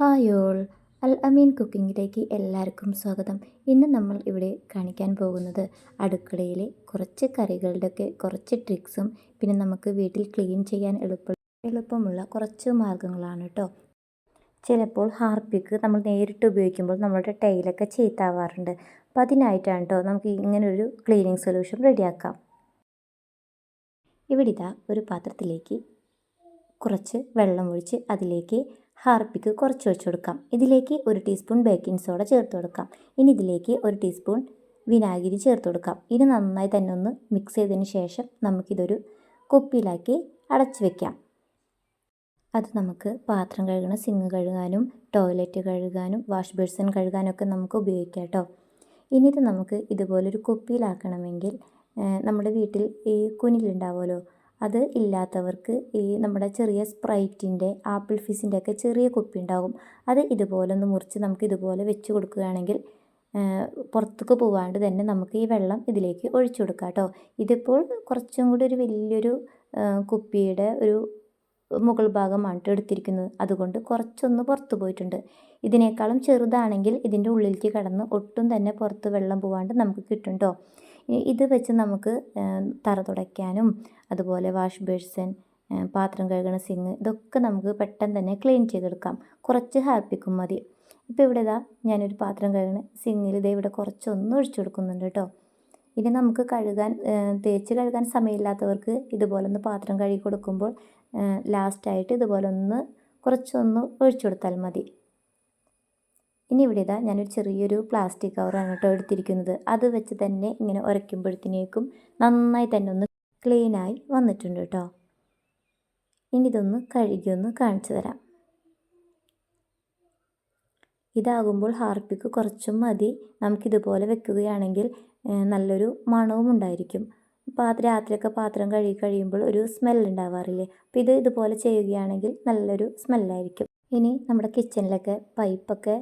Hi all അൽ അമീൻ കുക്കിങ്ങിലേക്ക് എല്ലാവർക്കും സ്വാഗതം. ഇന്ന് നമ്മൾ ഇവിടെ കാണിക്കാൻ പോകുന്നത് അടുക്കളയിലെ കുറച്ച് കറികളുടെയൊക്കെ കുറച്ച് ട്രിക്സും പിന്നെ നമുക്ക് വീട്ടിൽ ക്ലീൻ ചെയ്യാൻ എളുപ്പ എളുപ്പമുള്ള കുറച്ച് മാർഗങ്ങളാണ് കേട്ടോ. ചിലപ്പോൾ ഹാർപ്പിക്ക് നമ്മൾ നേരിട്ട് ഉപയോഗിക്കുമ്പോൾ നമ്മുടെ ടൈലൊക്കെ ചീത്താവാറുണ്ട്. അപ്പോൾ അതിനായിട്ടാണ് കേട്ടോ നമുക്ക് ഇങ്ങനൊരു ക്ലീനിങ് സൊല്യൂഷൻ റെഡിയാക്കാം. ഇവിടെ ഇതാ ഒരു പാത്രത്തിലേക്ക് കുറച്ച് വെള്ളം ഒഴിച്ച് അതിലേക്ക് ഹാർപ്പിക്ക് കുറച്ച് വെച്ച് കൊടുക്കാം. ഇതിലേക്ക് ഒരു ടീസ്പൂൺ ബേക്കിംഗ് സോഡ ചേർത്ത് കൊടുക്കാം. ഇനി ഇതിലേക്ക് ഒരു ടീസ്പൂൺ വിനാഗിരി ചേർത്ത് കൊടുക്കാം. ഇത് നന്നായി തന്നെ ഒന്ന് മിക്സ് ചെയ്തതിന് ശേഷം നമുക്കിതൊരു കുപ്പിയിലാക്കി അടച്ചു വെക്കാം. അത് നമുക്ക് പാത്രം കഴുകണ സിങ് കഴുകാനും ടോയ്ലറ്റ് കഴുകാനും വാഷ് ബേഴ്സൺ കഴുകാനൊക്കെ നമുക്ക് ഉപയോഗിക്കാം കേട്ടോ. ഇനി ഇത് നമുക്ക് ഇതുപോലൊരു കുപ്പിയിലാക്കണമെങ്കിൽ നമ്മുടെ വീട്ടിൽ ഈ കുനിലുണ്ടാവുമല്ലോ അത് ഇല്ലാത്തവർക്ക് ഈ നമ്മുടെ ചെറിയ സ്പ്രൈറ്റിന്റെ ആപ്പിൾ ഫിസിന്റെ ഒക്കെ ചെറിയ കുപ്പി ഉണ്ടാകും അത് ഇതുപോലെ ഒന്ന് മുറിച്ച് നമുക്ക് ഇതുപോലെ വെച്ച് കൊടുക്കുകയാണെങ്കിൽ പുറത്തേക്ക് പോവാണ്ട് തന്നെ നമുക്ക് ഈ വെള്ളം ഇതിലേക്ക് ഒഴിച്ചു കൊടുക്കാം കേട്ടോ. ഇതിപ്പോൾ കുറച്ചും കൂടി ഒരു വലിയൊരു കുപ്പിയുടെ ഒരു മുകൾ ഭാഗമാണ് എടുത്തിരിക്കുന്നത്. അതുകൊണ്ട് കുറച്ചൊന്ന് പുറത്ത് പോയിട്ടുണ്ട്. ഇതിനേക്കാളും ചെറുതാണെങ്കിൽ ഇതിന്റെ ഉള്ളിലേക്ക് കടന്ന് ഒട്ടും തന്നെ പുറത്ത് വെള്ളം പോവാണ്ട് നമുക്ക് കിട്ടും കേട്ടോ. ഇത് വെച്ച് നമുക്ക് തറ തുടയ്ക്കാനും അതുപോലെ വാഷ് ബേഴ്സൺ പാത്രം കഴുകണ സിങ് ഇതൊക്കെ നമുക്ക് പെട്ടെന്ന് തന്നെ ക്ലീൻ ചെയ്തെടുക്കാം. കുറച്ച് ഹാപ്പിക്കും മതി. ഇപ്പോൾ ഇവിടെ ഇതാ ഞാനൊരു പാത്രം കഴുകണ സിങ്ങിൽ ഇതേ ഇവിടെ കുറച്ചൊന്ന് ഒഴിച്ചു കൊടുക്കുന്നുണ്ട് കേട്ടോ. ഇനി നമുക്ക് കഴുകാൻ തേച്ച് കഴുകാൻ സമയമില്ലാത്തവർക്ക് ഇതുപോലെ ഒന്ന് പാത്രം കഴുകി കൊടുക്കുമ്പോൾ ലാസ്റ്റായിട്ട് ഇതുപോലെ ഒന്ന് കുറച്ചൊന്ന് ഒഴിച്ചു കൊടുത്താൽ മതി. ഇനി ഇവിടെ ഇതാ ഞാനൊരു ചെറിയൊരു പ്ലാസ്റ്റിക് കവറാണ് കേട്ടോ എടുത്തിരിക്കുന്നത്. അത് വെച്ച് തന്നെ ഇങ്ങനെ ഉരയ്ക്കുമ്പോഴത്തേക്കും നന്നായി തന്നെ ഒന്ന് ക്ലീനായി വന്നിട്ടുണ്ട് കേട്ടോ. ഇനി ഇതൊന്ന് കഴുകി ഒന്ന് കാണിച്ചു തരാം. ഇതാകുമ്പോൾ ഹാർപ്പിക്ക് കുറച്ചും മതി. നമുക്കിതുപോലെ വെക്കുകയാണെങ്കിൽ നല്ലൊരു മണവും ഉണ്ടായിരിക്കും. പാത്രം രാത്രിയൊക്കെ പാത്രം കഴുകി കഴിയുമ്പോൾ ഒരു സ്മെൽ ഉണ്ടാവാറില്ലേ? അപ്പോൾ ഇത് ഇതുപോലെ ചെയ്യുകയാണെങ്കിൽ നല്ലൊരു സ്മെല്ലായിരിക്കും ഇനി നമ്മുടെ കിച്ചണിലൊക്കെ പൈപ്പൊക്കെ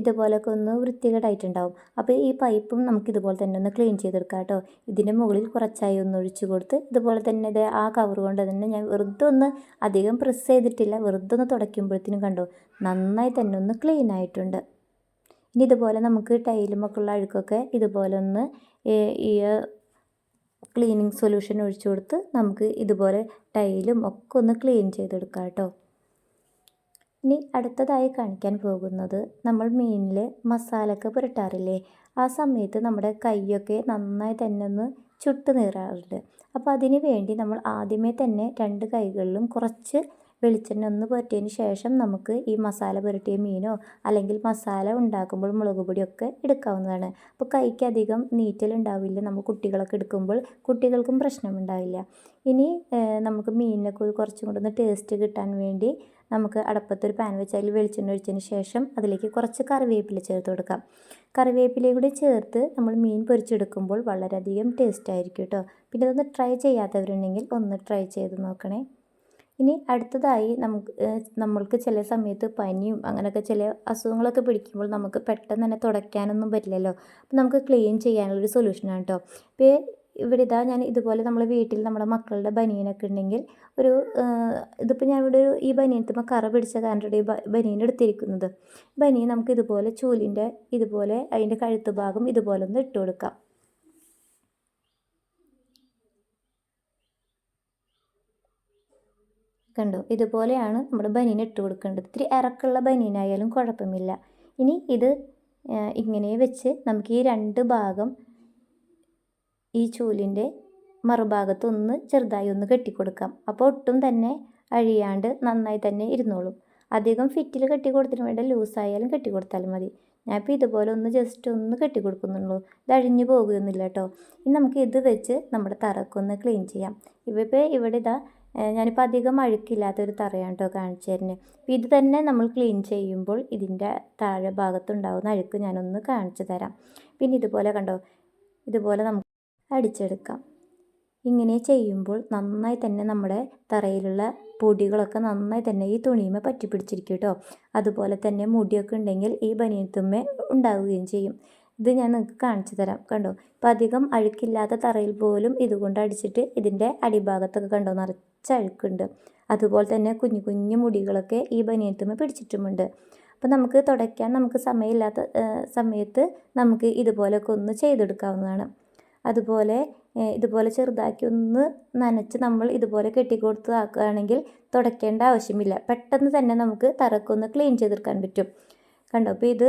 ഇതുപോലൊക്കെ ഒന്ന് വൃത്തികേടായിട്ടുണ്ടാവും. അപ്പോൾ ഈ പൈപ്പും നമുക്ക് ഇതുപോലെ തന്നെ ഒന്ന് ക്ലീൻ ചെയ്തെടുക്കാം കേട്ടോ. ഇതിന്റെ മുകളിൽ കുറച്ചായി ഒന്ന് ഒഴിച്ച് കൊടുത്ത് ഇതുപോലെ തന്നെ ഇത് ആ കവർ കൊണ്ട് തന്നെ ഞാൻ വെറുതെ ഒന്ന് അധികം പ്രസ് ചെയ്തിട്ടില്ല. വെറുതെ ഒന്ന് തുടയ്ക്കുമ്പോഴത്തേനും കണ്ടോ നന്നായി തന്നെ ഒന്ന് ക്ലീൻ ആയിട്ടുണ്ട്. ഇനി ഇതുപോലെ നമുക്ക് ടൈലുമൊക്കെ ഉള്ള അഴുക്കൊക്കെ ഇതുപോലെ ഒന്ന് ഈ ക്ലീനിങ് സൊല്യൂഷൻ ഒഴിച്ചു കൊടുത്ത് നമുക്ക് ഇതുപോലെ ടൈലും ഒക്കെ ഒന്ന് ക്ലീൻ ചെയ്തെടുക്കാം കേട്ടോ. ഇനി അടുത്തതായി കാണിക്കാൻ പോകുന്നത് നമ്മൾ മീനിൽ മസാലയൊക്കെ പുരട്ടാറില്ലേ? ആ സമയത്ത് നമ്മുടെ കൈയൊക്കെ നന്നായി തന്നെ ഒന്ന് ചുട്ട് നീറാറുണ്ട്. അപ്പോൾ അതിന് വേണ്ടി നമ്മൾ ആദ്യമേ തന്നെ രണ്ട് കൈകളിലും കുറച്ച് വെളിച്ചെണ്ണ ഒന്ന് പുരട്ടിയതിന് ശേഷം നമുക്ക് ഈ മസാല പുരട്ടിയ മീനോ അല്ലെങ്കിൽ മസാല ഉണ്ടാക്കുമ്പോൾ മുളക് പൊടിയൊക്കെ എടുക്കാവുന്നതാണ്. അപ്പോൾ കൈക്ക് അധികം നീറ്റലുണ്ടാവില്ല നമ്മൾ കുട്ടികളൊക്കെ എടുക്കുമ്പോൾ കുട്ടികൾക്കും പ്രശ്നമുണ്ടാവില്ല ഇനി നമുക്ക് മീനിനൊക്കെ കുറച്ചും കൂടെ ഒന്ന് ടേസ്റ്റ് കിട്ടാൻ വേണ്ടി നമുക്ക് അടപ്പത്തൊരു പാൻ വെച്ച് അതിൽ വെളിച്ചെണ്ണ ഒഴിച്ചതിന് ശേഷം അതിലേക്ക് കുറച്ച് കറിവേപ്പില ചേർത്ത് കൊടുക്കാം. കറിവേപ്പില കൂടി ചേർത്ത് നമ്മൾ മീൻ പൊരിച്ചെടുക്കുമ്പോൾ വളരെയധികം ടേസ്റ്റ് ആയിരിക്കും കേട്ടോ പിന്നെ ഇതൊന്ന് ട്രൈ ചെയ്യാത്തവരുണ്ടെങ്കിൽ ഒന്ന് ട്രൈ ചെയ്ത് നോക്കണേ. ഇനി അടുത്തതായി നമുക്ക് നമ്മൾക്ക് ചില സമയത്ത് പനിയും അങ്ങനെയൊക്കെ ചില അസുഖങ്ങളൊക്കെ പിടിക്കുമ്പോൾ നമുക്ക് പെട്ടെന്ന് തന്നെ തുടയ്ക്കാനൊന്നും പറ്റില്ലല്ലോ. അപ്പോൾ നമുക്ക് ക്ലീൻ ചെയ്യാനുള്ളൊരു സൊല്യൂഷനാണ് കേട്ടോ ഇപ്പോൾ ഇവിടെ ഇതാ ഞാൻ ഇതുപോലെ നമ്മൾ വീട്ടിൽ നമ്മുടെ മക്കളുടെ ബനിയനൊക്കെ ഉണ്ടെങ്കിൽ ഒരു ഇതിപ്പോൾ ഞാൻ ഇവിടെ ഈ ബനിയനത്തുമ്പോൾ കറ പിടിച്ച കാരണം ഈ ബനിയൻ എടുത്തിരിക്കുന്നത് ബനിയൻ നമുക്ക് ഇതുപോലെ ചൂലിന്റെ ഇതുപോലെ അതിന്റെ കഴുത്ത് ഭാഗം ഇതുപോലെ ഒന്ന് ഇട്ട് കൊടുക്കാം. കണ്ടോ? ഇതുപോലെയാണ് നമ്മുടെ ബനിയൻ ഇട്ട് കൊടുക്കേണ്ടത്. ഇത്തിരി ഇറക്കുള്ള ബനിയനായാലും കുഴപ്പമില്ല. ഇനി ഇത് ഇങ്ങനെ വെച്ച് നമുക്ക് ഈ രണ്ട് ഭാഗം ഈ ചൂലിന്റെ മറുഭാഗത്ത് ഒന്ന് ചെറുതായി ഒന്ന് കെട്ടിക്കൊടുക്കാം. അപ്പോൾ ഒട്ടും തന്നെ അഴിയാണ്ട് നന്നായി തന്നെ ഇരുന്നോളും. അധികം ഫിറ്റിൽ കെട്ടി കൊടുത്തിന് വേണ്ട ലൂസായാലും കെട്ടി കൊടുത്താലും മതി. ഞാൻ ഞാനിപ്പോൾ ഇതുപോലെ ഒന്ന് ജസ്റ്റ് ഒന്ന് കെട്ടി കൊടുക്കുന്നുള്ളൂ ഇത് അഴിഞ്ഞു പോകുകയൊന്നുമില്ല കേട്ടോ. ഇനി നമുക്ക് ഇത് വെച്ച് നമ്മുടെ തറക്കൊന്ന് ക്ലീൻ ചെയ്യാം. ഇപ്പോൾ ഇവിടെ ഇതാ ഞാനിപ്പോൾ അധികം അഴുക്കില്ലാത്തൊരു തറയാണ് കേട്ടോ കാണിച്ചു തരുന്നത്. അപ്പോൾ ഇത് തന്നെ നമ്മൾ ക്ലീൻ ചെയ്യുമ്പോൾ ഇതിന്റെ താഴെ ഭാഗത്തുണ്ടാകുന്ന അഴുക്ക് ഞാനൊന്ന് കാണിച്ചു തരാം. പിന്നെ ഇതുപോലെ കണ്ടോ? ഇതുപോലെ നമുക്ക് അടിച്ചെടുക്കാം. ഇങ്ങനെ ചെയ്യുമ്പോൾ നന്നായി തന്നെ നമ്മുടെ തറയിലുള്ള പൊടികളൊക്കെ നന്നായി തന്നെ ഈ തുണിയുമേ പറ്റി പിടിച്ചിരിക്കും കേട്ടോ അതുപോലെ തന്നെ മുടിയൊക്കെ ഉണ്ടെങ്കിൽ ഈ ബനിയത്തുമ്മേ ഉണ്ടാവുകയും ചെയ്യും. ഇത് ഞാൻ നിങ്ങൾക്ക് കാണിച്ചു തരാം കണ്ടോ. ഇപ്പം അധികം അഴുക്കില്ലാത്ത തറയിൽ പോലും ഇതുകൊണ്ട് അടിച്ചിട്ട് ഇതിന്റെ അടിഭാഗത്തൊക്കെ കണ്ടോ നിറച്ച അഴുക്കുണ്ട്. അതുപോലെ തന്നെ കുഞ്ഞു കുഞ്ഞു മുടികളൊക്കെ ഈ ബനിയത്തുമ്മ പിടിച്ചിട്ടുമുണ്ട്. അപ്പം നമുക്ക് തുടയ്ക്കാൻ നമുക്ക് സമയമില്ലാത്ത സമയത്ത് നമുക്ക് ഇതുപോലെയൊക്കെ ഒന്ന് ചെയ്തെടുക്കാവുന്നതാണ്. അതുപോലെ ഇതുപോലെ ചെറുതാക്കി ഒന്ന് നനച്ച് നമ്മൾ ഇതുപോലെ കെട്ടിക്കൊടുത്തതാക്കുകയാണെങ്കിൽ തുടയ്ക്കേണ്ട ആവശ്യമില്ല. പെട്ടെന്ന് തന്നെ നമുക്ക് തറക്കൊന്ന് ക്ലീൻ ചെയ്തെടുക്കാൻ പറ്റും. കണ്ടോ? അപ്പോൾ ഇത്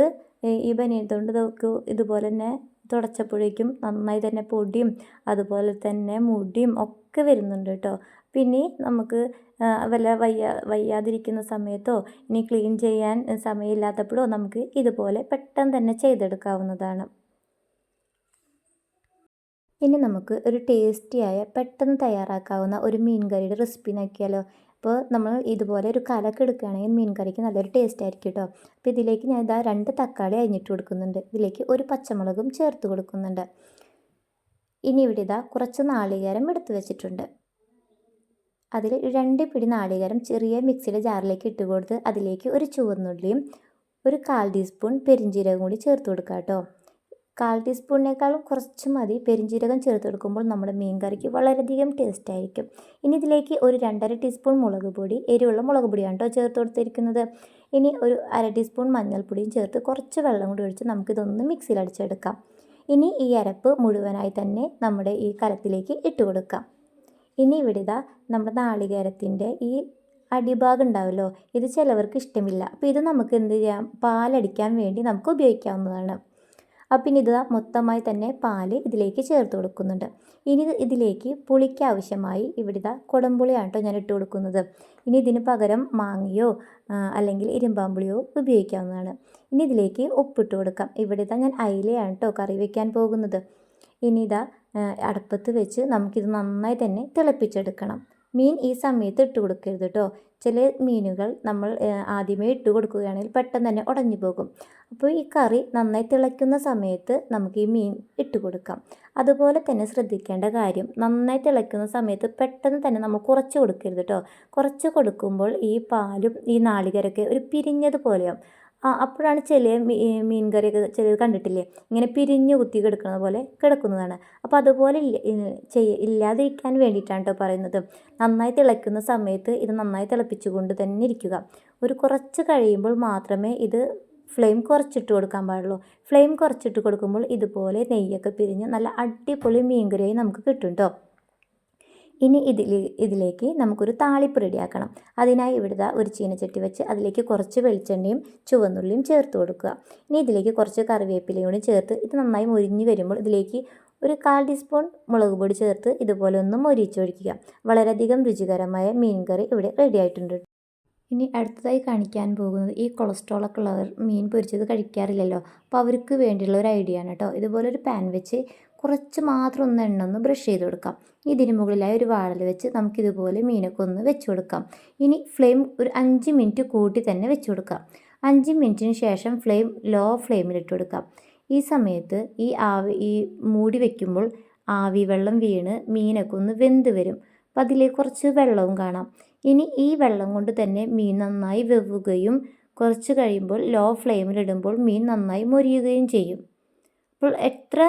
ഈ ബനിയതുകൊണ്ട് നമുക്ക് ഇതുപോലെ തന്നെ തുടച്ചപ്പോഴേക്കും നന്നായി തന്നെ പൊടിയും അതുപോലെ തന്നെ മുടിയും ഒക്കെ വരുന്നുണ്ട് കേട്ടോ. പിന്നെ നമുക്ക് വല്ല വയ്യ വയ്യാതിരിക്കുന്ന സമയത്തോ ഇനി ക്ലീൻ ചെയ്യാൻ സമയമില്ലാത്തപ്പോഴോ നമുക്ക് ഇതുപോലെ പെട്ടെന്ന് തന്നെ ചെയ്തെടുക്കാവുന്നതാണ്. ഇനി നമുക്ക് ഒരു ടേസ്റ്റിയായ പെട്ടെന്ന് തയ്യാറാക്കാവുന്ന ഒരു മീൻ കറിയുടെ റെസിപ്പി നോക്കിയാലോ. അപ്പോൾ നമ്മൾ ഇതുപോലെ ഒരു കലക്ക് എടുക്കുകയാണെങ്കിൽ മീൻ കറിക്ക് നല്ലൊരു ടേസ്റ്റ് ആയിരിക്കും കേട്ടോ അപ്പോൾ ഇതിലേക്ക് ഞാൻ ഇതാ രണ്ട് തക്കാളി അരിഞ്ഞിട്ട് കൊടുക്കുന്നുണ്ട്. ഇതിലേക്ക് ഒരു പച്ചമുളകും ചേർത്ത് കൊടുക്കുന്നുണ്ട്. ഇനി ഇവിടെ ഇതാ കുറച്ച് നാളികേരം എടുത്തു വെച്ചിട്ടുണ്ട്. അതിൽ രണ്ട് പിടി നാളികേരം ചെറിയ മിക്സിയുടെ ജാറിലേക്ക് ഇട്ട് കൊടുത്ത് അതിലേക്ക് ഒരു ചുവന്നുള്ളിയും ഒരു കാൽ ടീസ്പൂൺ പെരിഞ്ചീരകം കൂടി ചേർത്ത് കൊടുക്കാം കേട്ടോ കാൽ ടീസ്പൂണിനേക്കാളും കുറച്ച് മതി. പെരിഞ്ജീരകം ചേർത്തെടുക്കുമ്പോൾ നമ്മുടെ മീൻ കറിക്ക് വളരെയധികം ടേസ്റ്റ് ആയിരിക്കും. ഇനി ഇതിലേക്ക് ഒരു രണ്ടര ടീസ്പൂൺ മുളക് പൊടി എരിവുള്ള മുളക് പൊടിയാണ് കേട്ടോ ചേർത്ത് കൊടുത്തിരിക്കുന്നത്. ഇനി ഒരു അര ടീസ്പൂൺ മഞ്ഞൾപ്പൊടിയും ചേർത്ത് കുറച്ച് വെള്ളം കൂടി ഒഴിച്ച് നമുക്കിതൊന്ന് മിക്സിയിൽ അടിച്ചെടുക്കാം. ഇനി ഈ അരപ്പ് മുഴുവനായി തന്നെ നമ്മുടെ ഈ കലത്തിലേക്ക് ഇട്ട് കൊടുക്കാം. ഇനി ഇവിടെ ഇതാ നമ്മുടെ നാളികേരത്തിന്റെ ഈ അടിഭാഗം ഉണ്ടാവുമല്ലോ ഇത് ചിലവർക്ക് ഇഷ്ടമില്ല. അപ്പോൾ ഇത് നമുക്ക് എന്ത് ചെയ്യാം? പാലടിക്കാൻ വേണ്ടി നമുക്ക് ഉപയോഗിക്കാവുന്നതാണ്. അപ്പം ഇത് മൊത്തമായി തന്നെ പാൽ ഇതിലേക്ക് ചേർത്ത് കൊടുക്കുന്നുണ്ട്. ഇനി ഇതിലേക്ക് പുളിക്ക് ആവശ്യമായി കുടംപുളിയാണ് കേട്ടോ ഞാൻ ഇട്ട് കൊടുക്കുന്നത്. ഇനി ഇതിന് പകരം മാങ്ങയോ അല്ലെങ്കിൽ ഇരുമ്പാമ്പുളിയോ ഉപയോഗിക്കാവുന്നതാണ്. ഇനി ഇതിലേക്ക് ഉപ്പിട്ട് കൊടുക്കാം. ഇവിടുത്തെ ഞാൻ അയിലയാണ് കേട്ടോ കറി വയ്ക്കാൻ പോകുന്നത്. ഇനി ഇതാ അടുപ്പത്ത് വെച്ച് നമുക്കിത് നന്നായി തന്നെ തിളപ്പിച്ചെടുക്കണം. മീൻ ഈ സമയത്ത് ഇട്ട് കൊടുക്കരുത് കേട്ടോ. ചില മീനുകൾ നമ്മൾ ആദ്യമേ ഇട്ട് കൊടുക്കുകയാണെങ്കിൽ പെട്ടെന്ന് തന്നെ ഉടഞ്ഞു പോകും. അപ്പോൾ ഈ കറി നന്നായി തിളയ്ക്കുന്ന സമയത്ത് നമുക്ക് ഈ മീൻ ഇട്ട് കൊടുക്കാം. അതുപോലെ തന്നെ ശ്രദ്ധിക്കേണ്ട കാര്യം നന്നായി തിളയ്ക്കുന്ന സമയത്ത് പെട്ടെന്ന് തന്നെ നമ്മൾ കുറച്ച് കൊടുക്കരുത് കേട്ടോ. കുറച്ച് കൊടുക്കുമ്പോൾ ഈ പാലും ഈ നാളികരൊക്കെ ഒരു പിരിഞ്ഞതുപോലെയാവും അപ്പോഴാണ് ചില മീൻ കറിയൊക്കെ ചിലത് കണ്ടിട്ടില്ലേ? ഇങ്ങനെ പിരിഞ്ഞ് കുത്തി കിടക്കുന്നത് പോലെ കിടക്കുന്നതാണ്. അപ്പോൾ അതുപോലെ ചെയ്യ ഇല്ലാതിരിക്കാൻ വേണ്ടിയിട്ടാണ് കേട്ടോ പറയുന്നത്. നന്നായി തിളയ്ക്കുന്ന സമയത്ത് ഇത് നന്നായി തിളപ്പിച്ചുകൊണ്ട് തന്നെ ഇരിക്കുക. ഒരു കുറച്ച് കഴിയുമ്പോൾ മാത്രമേ ഇത് ഫ്ലെയിം കുറച്ചിട്ട് കൊടുക്കാൻ പാടുള്ളൂ. ഫ്ലെയിം കുറച്ചിട്ട് കൊടുക്കുമ്പോൾ ഇതുപോലെ നെയ്യൊക്കെ പിരിഞ്ഞ് നല്ല അടിപൊളി മീൻ കറിയായി നമുക്ക് കിട്ടും കേട്ടോ ഇനി ഇതിൽ ഇതിലേക്ക് നമുക്കൊരു താളിപ്പ് റെഡിയാക്കണം. അതിനായി ഇവിടുത്തെ ഒരു ചീനച്ചട്ടി വെച്ച് അതിലേക്ക് കുറച്ച് വെളിച്ചെണ്ണയും ചുവന്നുള്ളിയും ചേർത്ത് കൊടുക്കുക. ഇനി ഇതിലേക്ക് കുറച്ച് കറിവേപ്പിലയും കൂടി ചേർത്ത് ഇത് നന്നായി മുരിഞ്ഞ് വരുമ്പോൾ ഇതിലേക്ക് ഒരു കാൽ ടീസ്പൂൺ മുളക് പൊടി ചേർത്ത് ഇതുപോലെ ഒന്ന് മൊരിച്ചൊഴിക്കുക. വളരെയധികം രുചികരമായ മീൻ കറി ഇവിടെ റെഡി ആയിട്ടുണ്ട് ഇനി അടുത്തതായി കാണിക്കാൻ പോകുന്നത് ഈ കൊളസ്ട്രോളൊക്കെ ഉള്ളവർ മീൻ പൊരിച്ചത് കഴിക്കാറില്ലല്ലോ. അപ്പോൾ അവർക്ക് വേണ്ടിയുള്ള ഒരു ഐഡിയ ആണ് കേട്ടോ. ഇതുപോലെ ഒരു പാൻ വെച്ച് കുറച്ച് മാത്രം ഒന്ന് എണ്ണ ഒന്ന് ബ്രഷ് ചെയ്ത് കൊടുക്കാം. ഇതിന് മുകളിലായി ഒരു വാഴൽ വെച്ച് നമുക്കിതുപോലെ മീനൊക്കെ ഒന്ന് വെച്ച് കൊടുക്കാം. ഇനി ഫ്ലെയിം ഒരു അഞ്ച് മിനിറ്റ് കൂട്ടി തന്നെ വെച്ച് കൊടുക്കാം. അഞ്ച് മിനിറ്റിന് ശേഷം ഫ്ലെയിം ലോ ഫ്ലെയിമിലിട്ട് കൊടുക്കാം. ഈ സമയത്ത് ഈ ആവി ഈ മൂടി വയ്ക്കുമ്പോൾ ആവി വെള്ളം വീണ് മീനൊക്കെ ഒന്ന് വെന്ത് വരും. അപ്പം അതിലേക്ക് കുറച്ച് വെള്ളവും കാണാം. ഇനി ഈ വെള്ളം കൊണ്ട് തന്നെ മീൻ നന്നായി വെവുകയും കുറച്ച് കഴിയുമ്പോൾ ലോ ഫ്ലെയിമിലിടുമ്പോൾ മീൻ നന്നായി മൊരിയുകയും ചെയ്യും. അപ്പോൾ എത്ര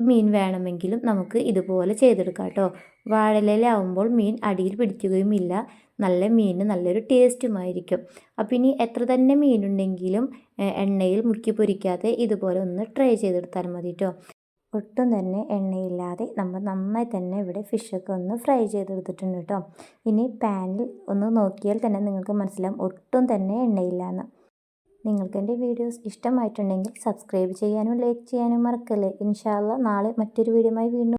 മീൻ വേണമെങ്കിലും നമുക്ക് ഇതുപോലെ ചെയ്തെടുക്കാം കേട്ടോ. വാഴലയിലാവുമ്പോൾ മീൻ അടിയിൽ പിടിക്കുകയും ഇല്ല. നല്ല മീനിന് നല്ലൊരു ടേസ്റ്റുമായിരിക്കും അപ്പോൾ ഇനി എത്ര തന്നെ മീനുണ്ടെങ്കിലും എണ്ണയിൽ മുക്കി പൊരിക്കാതെ ഇതുപോലെ ഒന്ന് ട്രൈ ചെയ്തെടുത്താൽ മതി കേട്ടോ. ഒട്ടും തന്നെ എണ്ണയില്ലാതെ നമ്മൾ നന്നായി തന്നെ ഇവിടെ ഫിഷൊക്കെ ഒന്ന് ഫ്രൈ ചെയ്തെടുത്തിട്ടുണ്ട് കേട്ടോ. ഇനി പാനിൽ ഒന്ന് നോക്കിയാൽ തന്നെ നിങ്ങൾക്ക് മനസ്സിലാവും ഒട്ടും തന്നെ എണ്ണയില്ലാന്ന്. നിങ്ങൾക്ക് എന്റെ വീഡിയോസ് ഇഷ്ടമായിട്ടുണ്ടെങ്കിൽ സബ്സ്ക്രൈബ് ചെയ്യാനും ലൈക്ക് ചെയ്യാനും മറക്കല്ലേ. ഇൻഷാല്ല നാളെ മറ്റൊരു വീഡിയോയുമായി വീണ്ടും